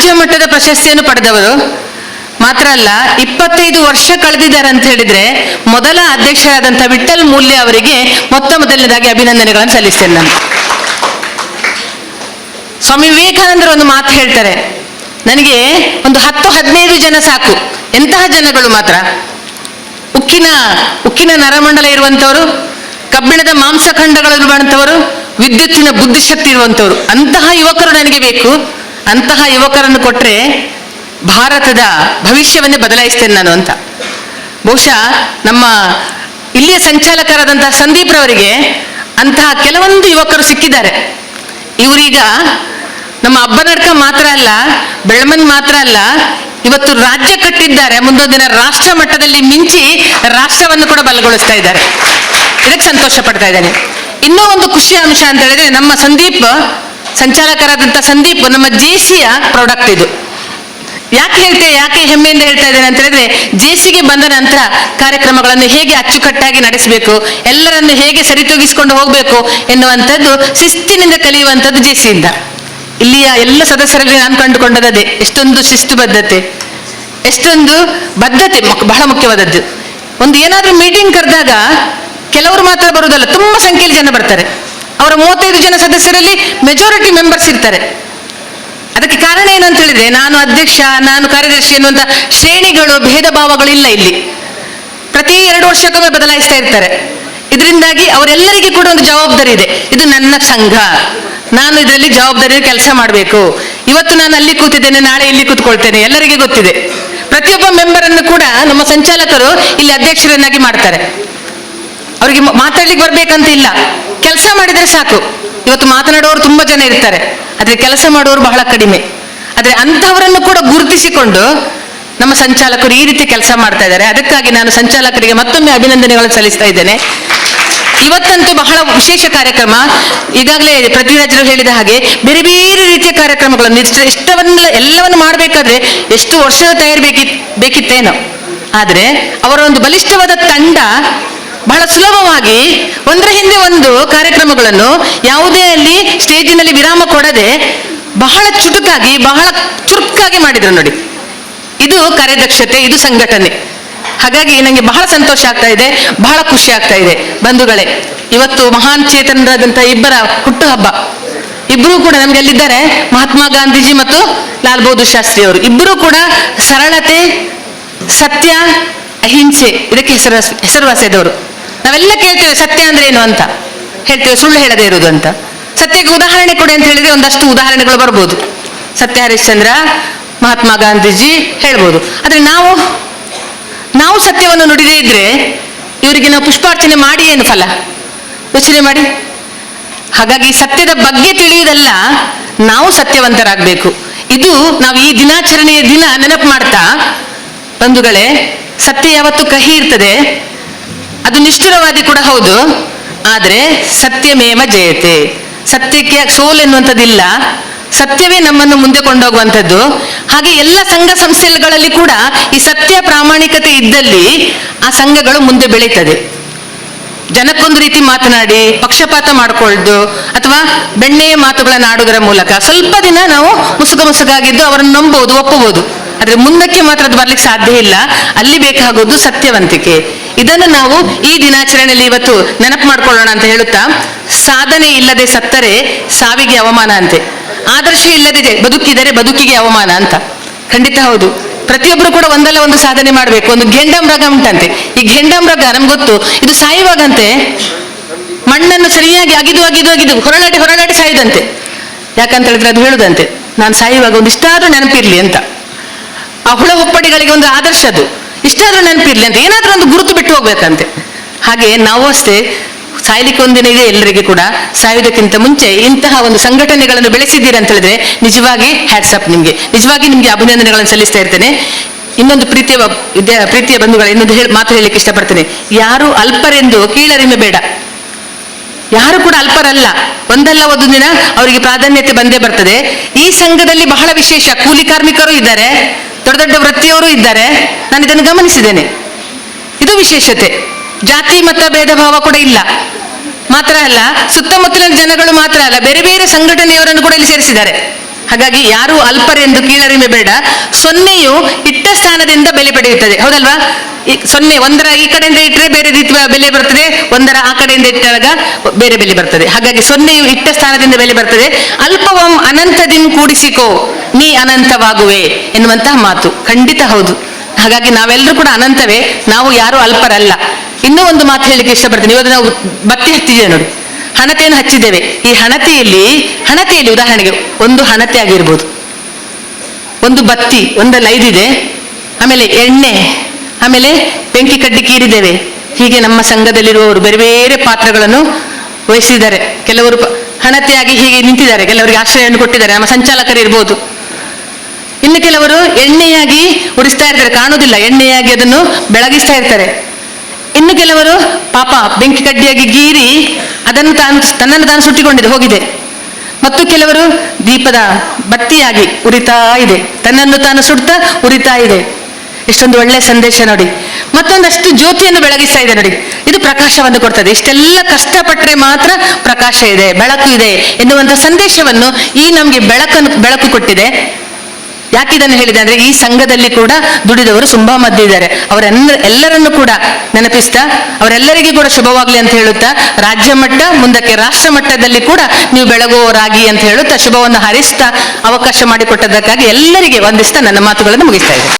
ರಾಜ್ಯ ಮಟ್ಟದ ಪ್ರಶಸ್ತಿಯನ್ನು ಪಡೆದವರು. ಮಾತ್ರ ಅಲ್ಲ, ಇಪ್ಪತ್ತೈದು ವರ್ಷ ಕಳೆದಿದ್ದಾರೆ ಅಂತ ಹೇಳಿದ್ರೆ ಮೊದಲ ಅಧ್ಯಕ್ಷರಾದಂತಹ ವಿಠಲ್ ಮೂಲ್ಯ ಅವರಿಗೆ ಮೊತ್ತ ಮೊದಲನೇದಾಗಿ ಅಭಿನಂದನೆಗಳನ್ನು ಸಲ್ಲಿಸ್ತೇನೆ ನಾನು. ಸ್ವಾಮಿ ವಿವೇಕಾನಂದರು ಒಂದು ಮಾತು ಹೇಳ್ತಾರೆ. ನನಗೆ ಒಂದು ಹತ್ತು ಹದಿನೈದು ಜನ ಸಾಕು. ಎಂತಹ ಜನಗಳು ಮಾತ್ರ? ಉಕ್ಕಿನ ಉಕ್ಕಿನ ನರಮಂಡಲ ಇರುವಂತವರು ಕಬ್ಬಿಣದ ಮಾಂಸಖಂಡಗಳು ಇರುವಂತವರು ವಿದ್ಯುತ್ತಿನ ಬುದ್ಧಿಶಕ್ತಿ ಇರುವಂತವರು ಅಂತಹ ಯುವಕರು ನನಗೆ ಬೇಕು. ಅಂತಹ ಯುವಕರನ್ನು ಕೊಟ್ರೆ ಭಾರತದ ಭವಿಷ್ಯವನ್ನೇ ಬದಲಾಯಿಸ್ತೇನೆ ನಾನು ಅಂತ. ಬಹುಶಃ ನಮ್ಮ ಇಲ್ಲಿಯ ಸಂಚಾಲಕರಾದಂತಹ ಸಂದೀಪ್ ರವರಿಗೆ ಅಂತಹ ಕೆಲವೊಂದು ಯುವಕರು ಸಿಕ್ಕಿದ್ದಾರೆ. ಇವರೀಗ ನಮ್ಮ ಅಬ್ಬನಡ್ಕ ಮಾತ್ರ ಅಲ್ಲ ಬೆಳಮನ್ ಮಾತ್ರ ಅಲ್ಲ, ಇವತ್ತು ರಾಜ್ಯ ಕಟ್ಟಿದ್ದಾರೆ, ಮುಂದೊಂದು ದಿನ ರಾಷ್ಟ್ರ ಮಟ್ಟದಲ್ಲಿ ಮಿಂಚಿ ರಾಷ್ಟ್ರವನ್ನು ಕೂಡ ಬಲಗೊಳಿಸ್ತಾ ಇದ್ದಾರೆ. ಇದಕ್ಕೆ ಸಂತೋಷ ಪಡ್ತಾ ಇದ್ದೇನೆ. ಇನ್ನೂ ಒಂದು ಖುಷಿಯ ಅಂಶ ಅಂತ ಹೇಳಿದ್ರೆ ನಮ್ಮ ಸಂದೀಪ್ ಸಂಚಾಲಕರಾದಂಥ ಸಂದೀಪ್, ನಮ್ಮ ಜೇಸಿಯ ಪ್ರಾಡಕ್ಟ್ ಇದು. ಯಾಕೆ ಹೇಳ್ತೇವೆ ಯಾಕೆ ಹೆಮ್ಮೆಯಿಂದ ಹೇಳ್ತಾ ಇದ್ದೇನೆ ಅಂತ ಹೇಳಿದ್ರೆ, ಜೇಸಿಗೆ ಬಂದ ನಂತರ ಕಾರ್ಯಕ್ರಮಗಳನ್ನು ಹೇಗೆ ಅಚ್ಚುಕಟ್ಟಾಗಿ ನಡೆಸಬೇಕು, ಎಲ್ಲರನ್ನು ಹೇಗೆ ಸರಿತೂಗಿಸಿಕೊಂಡು ಹೋಗಬೇಕು ಎನ್ನುವಂಥದ್ದು ಶಿಸ್ತಿನಿಂದ ಕಲಿಯುವಂಥದ್ದು ಜೇಸಿಯಿಂದ. ಇಲ್ಲಿಯ ಎಲ್ಲ ಸದಸ್ಯರಲ್ಲಿ ನಾನು ಕಂಡುಕೊಂಡದೇ ಎಷ್ಟೊಂದು ಶಿಸ್ತು ಬದ್ಧತೆ, ಎಷ್ಟೊಂದು ಬದ್ಧತೆ ಬಹಳ ಮುಖ್ಯವಾದದ್ದು. ಒಂದು ಏನಾದ್ರೂ ಮೀಟಿಂಗ್ ಕರೆದಾಗ ಕೆಲವರು ಮಾತ್ರ ಬರುವುದಲ್ಲ, ತುಂಬಾ ಸಂಖ್ಯೆಯಲ್ಲಿ ಜನ ಬರ್ತಾರೆ. ಅವರ ಮೂವತ್ತೈದು ಜನ ಸದಸ್ಯರಲ್ಲಿ ಮೆಜಾರಿಟಿ ಮೆಂಬರ್ಸ್ ಇರ್ತಾರೆ. ಅದಕ್ಕೆ ಕಾರಣ ಏನು ಅಂತ ಹೇಳಿದ್ರೆ, ನಾನು ಅಧ್ಯಕ್ಷ, ನಾನು ಕಾರ್ಯದರ್ಶಿ ಎನ್ನುವಂತ ಶ್ರೇಣಿಗಳು ಭೇದ ಭಾವಗಳಿಲ್ಲ ಇಲ್ಲಿ. ಪ್ರತಿ ಎರಡು ವರ್ಷಕ್ಕೊಮ್ಮೆ ಬದಲಾಯಿಸ್ತಾ ಇರ್ತಾರೆ. ಇದರಿಂದಾಗಿ ಅವರೆಲ್ಲರಿಗೆ ಕೂಡ ಒಂದು ಜವಾಬ್ದಾರಿ ಇದೆ. ಇದು ನನ್ನ ಸಂಘ. ನಾನು ಇದರಲ್ಲಿ ಜವಾಬ್ದಾರಿ ಕೆಲಸ ಮಾಡಬೇಕು. ಇವತ್ತು ನಾನು ಅಲ್ಲಿ ಕೂತಿದ್ದೇನೆ, ನಾಳೆ ಇಲ್ಲಿ ಕೂತ್ಕೊಳ್ತೇನೆ, ಎಲ್ಲರಿಗೆ ಗೊತ್ತಿದೆ. ಪ್ರತಿಯೊಬ್ಬ ಮೆಂಬರ್ ಅನ್ನು ಕೂಡ ನಮ್ಮ ಸಂಚಾಲಕರು ಇಲ್ಲಿ ಅಧ್ಯಕ್ಷರನ್ನಾಗಿ ಮಾಡ್ತಾರೆ. ಅವರಿಗೆ ಮಾತಾಡ್ಲಿಕ್ಕೆ ಬರ್ಬೇಕಂತ ಇಲ್ಲ. ಕೆಲಸ ಮಾಡಿದ್ರೆ ಸಾಕು. ಇವತ್ತು ಮಾತನಾಡುವವರು ತುಂಬಾ ಜನ ಇರ್ತಾರೆ. ಆದ್ರೆ ಕೆಲಸ ಮಾಡುವವರು ಬಹಳ ಕಡಿಮೆ. ಆದ್ರೆ ಅಂತಹವರನ್ನು ಕೂಡ ಗುರುತಿಸಿಕೊಂಡು ನಮ್ಮ ಸಂಚಾಲಕರು ಈ ರೀತಿ ಕೆಲಸ ಮಾಡ್ತಾ ಇದ್ದಾರೆ. ಅದಕ್ಕಾಗಿ ನಾನು ಸಂಚಾಲಕರಿಗೆ ಮತ್ತೊಮ್ಮೆ ಅಭಿನಂದನೆಗಳನ್ನು ಸಲ್ಲಿಸ್ತಾ ಇದ್ದೇನೆ. ಇವತ್ತಂತೂ ಬಹಳ ವಿಶೇಷ ಕಾರ್ಯಕ್ರಮ. ಈಗಾಗಲೇ ಪೃಥ್ವಿರಾಜರು ಹೇಳಿದ ಹಾಗೆ ಬೇರೆ ಬೇರೆ ರೀತಿಯ ಕಾರ್ಯಕ್ರಮಗಳನ್ನು ಇಷ್ಟ ಇಷ್ಟವನ್ನೆಲ್ಲ ಎಲ್ಲವನ್ನು ಮಾಡಬೇಕಾದ್ರೆ ಎಷ್ಟು ವರ್ಷದ ತಯಾರಿ ಬೇಕಿ ಬೇಕಿತ್ತೇನೋ. ಆದರೆ ಅವರ ಒಂದು ಬಲಿಷ್ಠವಾದ ತಂಡ ಬಹಳ ಸುಲಭವಾಗಿ ಒಂದರ ಹಿಂದೆ ಒಂದು ಕಾರ್ಯಕ್ರಮಗಳನ್ನು ಯಾವುದೇ ಅಲ್ಲಿ ಸ್ಟೇಜಿನಲ್ಲಿ ವಿರಾಮ ಕೊಡದೆ ಬಹಳ ಚುಟುಕಾಗಿ, ಬಹಳ ಚುರುಕಾಗಿ ಮಾಡಿದ್ರು ನೋಡಿ. ಇದು ಕಾರ್ಯದಕ್ಷತೆ, ಇದು ಸಂಘಟನೆ. ಹಾಗಾಗಿ ನನಗೆ ಬಹಳ ಸಂತೋಷ ಆಗ್ತಾ ಇದೆ, ಬಹಳ ಖುಷಿ ಆಗ್ತಾ ಇದೆ ಬಂಧುಗಳೇ. ಇವತ್ತು ಮಹಾನ್ ಚೇತನರಾದಂತಹ ಇಬ್ಬರ ಹುಟ್ಟುಹಬ್ಬ. ಇಬ್ಬರೂ ಕೂಡ ನಮ್ಗೆ ಎಲ್ಲಿದ್ದಾರೆ? ಮಹಾತ್ಮ ಗಾಂಧೀಜಿ ಮತ್ತು ಲಾಲ್ ಬಹದ್ದೂರ್ ಶಾಸ್ತ್ರಿ ಅವರು. ಇಬ್ಬರೂ ಕೂಡ ಸರಳತೆ, ಸತ್ಯ, ಅಹಿಂಸೆ, ಇದಕ್ಕೆ ಹೆಸರು ಹೆಸರುವಾಸಿಯಾದವರು ನಾವೆಲ್ಲ ಕೇಳ್ತೇವೆ, ಸತ್ಯ ಅಂದ್ರೆ ಏನು ಅಂತ. ಹೇಳ್ತೇವೆ, ಸುಳ್ಳು ಹೇಳದೇ ಇರುವುದು ಅಂತ. ಸತ್ಯಕ್ಕೆ ಉದಾಹರಣೆ ಕೊಡಿ ಅಂತ ಹೇಳಿದ್ರೆ ಒಂದಷ್ಟು ಉದಾಹರಣೆಗಳು ಬರ್ಬೋದು. ಸತ್ಯ ಹರಿಶ್ಚಂದ್ರ, ಮಹಾತ್ಮ ಗಾಂಧೀಜಿ ಹೇಳ್ಬೋದು. ಆದ್ರೆ ನಾವು ನಾವು ಸತ್ಯವನ್ನು ನುಡಿದೇ ಇದ್ರೆ ಇವರಿಗೆ ನಾವು ಪುಷ್ಪಾರ್ಚನೆ ಮಾಡಿ ಏನು ಫಲ? ಯೋಚನೆ ಮಾಡಿ. ಹಾಗಾಗಿ ಸತ್ಯದ ಬಗ್ಗೆ ತಿಳಿಯುವುದಲ್ಲ, ನಾವು ಸತ್ಯವಂತರಾಗಬೇಕು. ಇದು ನಾವು ಈ ದಿನಾಚರಣೆಯ ದಿನ ನೆನಪು ಮಾಡ್ತಾ ಬಂಧುಗಳೇ, ಸತ್ಯ ಯಾವತ್ತು ಕಹಿ ಇರ್ತದೆ. ಅದು ನಿಷ್ಠುರವಾದಿ ಕೂಡ ಹೌದು. ಆದರೆ ಸತ್ಯಮೇವ ಜಯತೆ. ಸತ್ಯಕ್ಕೆ ಸೋಲು ಎನ್ನುವಂಥದ್ದಿಲ್ಲ. ಸತ್ಯವೇ ನಮ್ಮನ್ನು ಮುಂದೆ ಕೊಂಡೋಗುವಂಥದ್ದು. ಹಾಗೆ ಎಲ್ಲ ಸಂಘ ಸಂಸ್ಥೆಗಳಲ್ಲಿ ಕೂಡ ಈ ಸತ್ಯ ಪ್ರಾಮಾಣಿಕತೆ ಇದ್ದಲ್ಲಿ ಆ ಸಂಘಗಳು ಮುಂದೆ ಬೆಳೀತದೆ. ಜನಕ್ಕೊಂದು ರೀತಿ ಮಾತನಾಡಿ, ಪಕ್ಷಪಾತ ಮಾಡಿಕೊಳ್ಳ್ದು ಅಥವಾ ಬೆಣ್ಣೆಯ ಮಾತುಗಳನ್ನು ಆಡುವುದರ ಮೂಲಕ ಸ್ವಲ್ಪ ದಿನ ನಾವು ಮುಸುಗ ಮುಸುಗಾಗಿದ್ದು ಅವರನ್ನು ನಂಬೋದು ಒಪ್ಪಬಹುದು ಆದರೆ ಮುಂದಕ್ಕೆ ಮಾತ್ರ ಅದು ಬರ್ಲಿಕ್ಕೆ ಸಾಧ್ಯ ಇಲ್ಲ. ಅಲ್ಲಿ ಬೇಕಾಗೋದು ಸತ್ಯವಂತಿಕೆ. ಇದನ್ನು ನಾವು ಈ ದಿನಾಚರಣೆಯಲ್ಲಿ ಇವತ್ತು ನೆನಪು ಮಾಡ್ಕೊಳ್ಳೋಣ ಅಂತ ಹೇಳುತ್ತಾ, ಸಾಧನೆ ಇಲ್ಲದೆ ಸತ್ತರೆ ಸಾವಿಗೆ ಅವಮಾನ ಅಂತೆ. ಆದರ್ಶ ಇಲ್ಲದೆ ಬದುಕಿದರೆ ಬದುಕಿಗೆ ಅವಮಾನ ಅಂತ. ಖಂಡಿತ ಹೌದು. ಪ್ರತಿಯೊಬ್ಬರು ಕೂಡ ಒಂದಲ್ಲ ಒಂದು ಸಾಧನೆ ಮಾಡಬೇಕು. ಒಂದು ಗೆಂಡ ಮೃಗ ಉಂಟಂತೆ. ಈ ಗೆಂಡ ಮೃಗ ನಮ್ಗೆ ಗೊತ್ತು. ಇದು ಸಾಯುವಾಗಂತೆ ಮಣ್ಣನ್ನು ಸರಿಯಾಗಿ ಅಗಿದು ಅಗಿದು ಅಗಿದು ಹೊರಳಾಡಿ ಹೊರಳಾಡಿ ಸಾಯಿದಂತೆ. ಯಾಕಂತ ಹೇಳಿದ್ರೆ ಅದು ಹೇಳುದಂತೆ, ನಾನು ಸಾಯುವಾಗ ಒಂದು ಇಷ್ಟಾದ್ರೂ ನೆನಪಿರ್ಲಿ ಅಂತ. ಆ ಹುಳ ಹುಪ್ಪಡಿಗಳಿಗೆ ಒಂದು ಆದರ್ಶ ಅದು. ಇಷ್ಟಾದ್ರೂ ನೆನಪಿರ್ಲಿ ಅಂತ. ಏನಾದ್ರೂ ಒಂದು ಗುರುತು ಬಿಟ್ಟು ಹೋಗ್ಬೇಕಂತೆ. ಹಾಗೆ ನಾವು ಅಷ್ಟೇ ಸಾಯ್ಲಿಕ್ಕೆ ಒಂದಿನ ಇದೆ ಎಲ್ಲರಿಗೆ ಕೂಡ ಸಾಯುವುದಕ್ಕಿಂತ ಮುಂಚೆ ಇಂತಹ ಒಂದು ಸಂಘಟನೆಗಳನ್ನು ಬೆಳೆಸಿದ್ದೀರಿ ಅಂತ ಹೇಳಿದ್ರೆ ನಿಜವಾಗಿ ಹ್ಯಾಟ್ಸಪ್ ನಿಮ್ಗೆ. ನಿಜವಾಗಿ ನಿಮ್ಗೆ ಅಭಿನಂದನೆಗಳನ್ನು ಸಲ್ಲಿಸ್ತಾ ಇರ್ತೇನೆ. ಇನ್ನೊಂದು ಪ್ರೀತಿಯ ಪ್ರೀತಿಯ ಬಂಧುಗಳ, ಇನ್ನೊಂದು ಹೇಳಿ, ಮಾತು ಹೇಳಲಿಕ್ಕೆ ಇಷ್ಟಪಡ್ತೇನೆ. ಯಾರು ಅಲ್ಪರೆಂದು ಕೀಳರಿಮೆ ಬೇಡ. ಯಾರು ಕೂಡ ಅಲ್ಪರಲ್ಲ. ಒಂದಲ್ಲ ಒಂದು ದಿನ ಅವರಿಗೆ ಪ್ರಾಧಾನ್ಯತೆ ಬಂದೇ ಬರ್ತದೆ. ಈ ಸಂಘದಲ್ಲಿ ಬಹಳ ವಿಶೇಷ ಕೂಲಿ ಕಾರ್ಮಿಕರು ಇದ್ದಾರೆ. ದೊಡ್ಡ ದೊಡ್ಡ ವೃತ್ತಿಯವರು ಇದ್ದಾರೆ. ನಾನು ಇದನ್ನು ಗಮನಿಸಿದ್ದೇನೆ. ಇದು ವಿಶೇಷತೆ. ಜಾತಿ, ಮತ, ಭೇದ ಭಾವ ಕೂಡ ಇಲ್ಲ. ಮಾತ್ರ ಅಲ್ಲ, ಸುತ್ತಮುತ್ತಲಿನ ಜನಗಳು ಮಾತ್ರ ಅಲ್ಲ, ಬೇರೆ ಬೇರೆ ಸಂಘಟನೆಯವರನ್ನು ಕೂಡ ಇಲ್ಲಿ ಸೇರಿಸಿದ್ದಾರೆ. ಹಾಗಾಗಿ ಯಾರು ಅಲ್ಪರೆಂದು ಕೀಳರಿಮೆ ಬೇಡ. ಸೊನ್ನೆಯು ಇಟ್ಟ ಸ್ಥಾನದಿಂದ ಬೆಲೆ ಪಡೆಯುತ್ತದೆ. ಹೌದಲ್ವಾ? ಸೊನ್ನೆ ಒಂದರ ಈ ಕಡೆಯಿಂದ ಇಟ್ಟರೆ ಬೇರೆ ರೀತಿಯ ಬೆಲೆ ಬರ್ತದೆ, ಒಂದರ ಆ ಕಡೆಯಿಂದ ಇಟ್ಟಾಗ ಬೇರೆ ಬೆಲೆ ಬರ್ತದೆ. ಹಾಗಾಗಿ ಸೊನ್ನೆಯು ಇಟ್ಟ ಸ್ಥಾನದಿಂದ ಬೆಲೆ ಬರ್ತದೆ. ಅಲ್ಪವಂ ಅನಂತದಿಂ ಕೂಡಿಸಿಕೋ. ನೀ ಅನಂತವಾಗುವೆ ಎನ್ನುವಂತಹ ಮಾತು. ಖಂಡಿತ ಹೌದು. ಹಾಗಾಗಿ ನಾವೆಲ್ಲರೂ ಕೂಡ ಅನಂತವೇ, ನಾವು ಯಾರು ಅಲ್ಪರಲ್ಲ. ಇನ್ನೂ ಒಂದು ಮಾತು ಹೇಳಲಿಕ್ಕೆ ಇಷ್ಟಪಡ್ತೀನಿ. ಇವತ್ತು ನಾವು ಬತ್ತಿ ಹತ್ತಿದ್ದೇವೆ ನೋಡಿ. ಹಣತೆಯನ್ನು ಹಚ್ಚಿದ್ದೇವೆ. ಈ ಹಣತೆಯಲ್ಲಿ ಹಣತೆಯಲ್ಲಿ ಉದಾಹರಣೆಗೆ ಒಂದು ಹಣತೆ ಆಗಿರ್ಬೋದು. ಒಂದು ಬತ್ತಿ, ಒಂದಲ್ಲ ಲೈದಿದೆ ಆಮೇಲೆ ಎಣ್ಣೆ, ಆಮೇಲೆ ಬೆಂಕಿ ಕಡ್ಡಿ ಕೀರಿದ್ದೇವೆ. ಹೀಗೆ ನಮ್ಮ ಸಂಘದಲ್ಲಿರುವವರು ಬೇರೆ ಬೇರೆ ಪಾತ್ರಗಳನ್ನು ವಹಿಸಿದ್ದಾರೆ. ಕೆಲವರು ಹಣತೆಯಾಗಿ ಹೀಗೆ ನಿಂತಿದ್ದಾರೆ. ಕೆಲವರಿಗೆ ಆಶ್ರಯವನ್ನು ಕೊಟ್ಟಿದ್ದಾರೆ. ನಮ್ಮ ಸಂಚಾಲಕರು ಇರ್ಬೋದು ಇನ್ನು ಕೆಲವರು ಎಣ್ಣೆಯಾಗಿ ಉರಿಸ್ತಾ ಇರ್ತಾರೆ, ಕಾಣುವುದಿಲ್ಲ. ಎಣ್ಣೆಯಾಗಿ ಅದನ್ನು ಬೆಳಗಿಸ್ತಾ ಇರ್ತಾರೆ. ಇನ್ನು ಕೆಲವರು ಪಾಪ ಬೆಂಕಿ ಕಡ್ಡಿಯಾಗಿ ಗೀರಿ ಅದನ್ನು ತಾನು ತನ್ನನ್ನು ತಾನು ಸುಟ್ಟಿಕೊಂಡಿದೆ, ಹೋಗಿದೆ. ಮತ್ತು ಕೆಲವರು ದೀಪದ ಬತ್ತಿಯಾಗಿ ಉರಿತಾ ಇದೆ. ತನ್ನನ್ನು ತಾನು ಸುಡ್ತಾ ಉರಿತಾ ಇದೆ. ಇಷ್ಟೊಂದು ಒಳ್ಳೆ ಸಂದೇಶ ನೋಡಿ. ಮತ್ತೊಂದಷ್ಟು ಜ್ಯೋತಿಯನ್ನು ಬೆಳಗಿಸ್ತಾ ಇದೆ ನೋಡಿ. ಇದು ಪ್ರಕಾಶವನ್ನು ಕೊಡ್ತದೆ. ಇಷ್ಟೆಲ್ಲ ಕಷ್ಟಪಟ್ಟರೆ ಮಾತ್ರ ಪ್ರಕಾಶ ಇದೆ, ಬೆಳಕು ಇದೆ ಎನ್ನುವಂಥ ಸಂದೇಶವನ್ನು ಈ ನಮಗೆ ಬೆಳಕನ್ನು, ಬೆಳಕು ಕೊಟ್ಟಿದೆ. ಯಾಕೆ ಇದನ್ನು ಹೇಳಿದೆ ಅಂದ್ರೆ ಈ ಸಂಘದಲ್ಲಿ ಕೂಡ ದುಡಿದವರು ತುಂಬಾ ಮಧ್ಯೆ ಇದ್ದಾರೆ. ಅವರೆಲ್ಲ ಎಲ್ಲರನ್ನು ಕೂಡ ನೆನಪಿಸ್ತಾ, ಅವರೆಲ್ಲರಿಗೂ ಕೂಡ ಶುಭವಾಗ್ಲಿ ಅಂತ ಹೇಳುತ್ತಾ, ರಾಜ್ಯ ಮಟ್ಟ ಮುಂದಕ್ಕೆ ರಾಷ್ಟ್ರ ಮಟ್ಟದಲ್ಲಿ ಕೂಡ ನೀವು ಬೆಳಗುವವರಾಗಿ ಅಂತ ಹೇಳುತ್ತಾ, ಶುಭವನ್ನು ಹಾರೈಸ್ತಾ ಅವಕಾಶ ಮಾಡಿಕೊಟ್ಟದಕ್ಕಾಗಿ ಎಲ್ಲರಿಗೆ ವಂದಿಸ್ತಾ ನನ್ನ ಮಾತುಗಳನ್ನು ಮುಗಿಸ್ತಾ ಇದ್ದೇನೆ.